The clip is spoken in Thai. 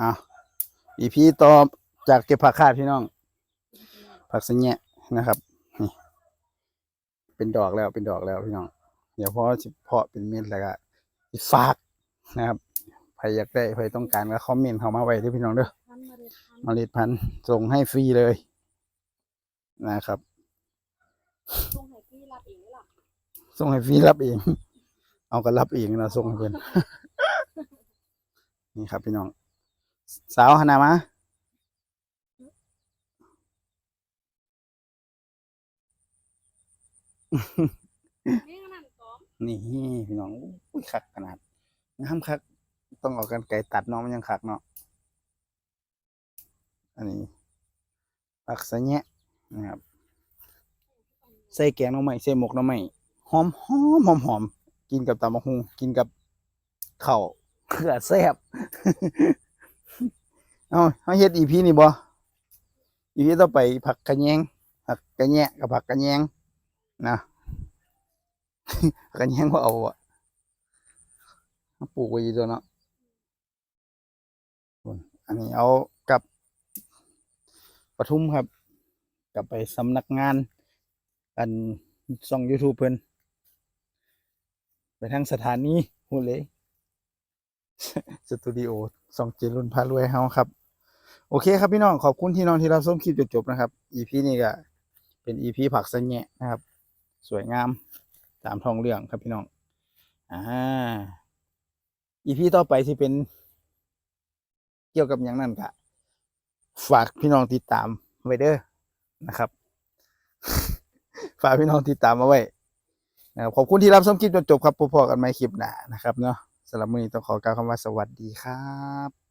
อะอีพีต่อจากเก็บผักคาดพี่น้อง ผักสะแงะนะครับนี่เป็นดอกแล้วเป็นดอกแล้วพี่น้อง เดี๋ยวพอสิเพาะเป็นเม็ดแล้วก็ฝากนะครับใครอยากได้ใครต้องการก็คอมเมนต์เข้ามาไว้ด้วยพี่น้องเด้อมล็ดพันธุ์เมล็ดพันธุ์ส่งให้ฟรีเลยนะครับ ส่งให้พี่รับเองหรอส่งให้ฟรีรับเอง เอาก็รับเองนะส่งให้เพื่อนนี่ครับพี่น้อง สาวหนามานี่ขนาดก้อมนี่พี่น้องอุ้ยคักขนาดงามคักต้องเอากันไก่ตัดเนาะมันยังคักเนาะอันนี้ผักสะแงะนะครับ ใส่แกงหน่อไม้ใส่หมกหน่อไม้หอมหอมหอมหอมกินกับตำบักหุ่งกินกับข้าวเขือแซ่บ เอาเขาเฮ็ดอีพีนี่บ่อีพีต่อไปผักกระแยงผักกระแยะกับผักกระแยงนะผักกระแยงว่าเอาอะเอาปลูกไว้อยู่ตัวเนาะอันนี้เอากับปทุมครับ กลับไปสำนักงาน อันส่อง YouTube เพิ่นไปทางสถานีหูเลย สตูดิโอส่องเจรุนพารวยเฮาครับ โอเคครับพี่น้องขอบคุณที่น้องที่รับชมคลิปจนจบนะครับ EP นี้ก็เป็น EP ผักสะแงะนะครับ สวยงามตามท้องเรื่องครับพี่น้องอ่า EP ต่อไปที่เป็น เกี่ยวกับอย่างนั้นก็ฝากพี่น้องติดตามไว้เด้อนะครับ ฝากพี่น้องติดตามมาไว้นะครับขอบคุณที่รับชมคลิปจนจบครับพบกันใหม่คลิปหน้านะครับเนาะสำหรับมื้อนี้ต้องขอกล่าวคำว่าสวัสดีครับ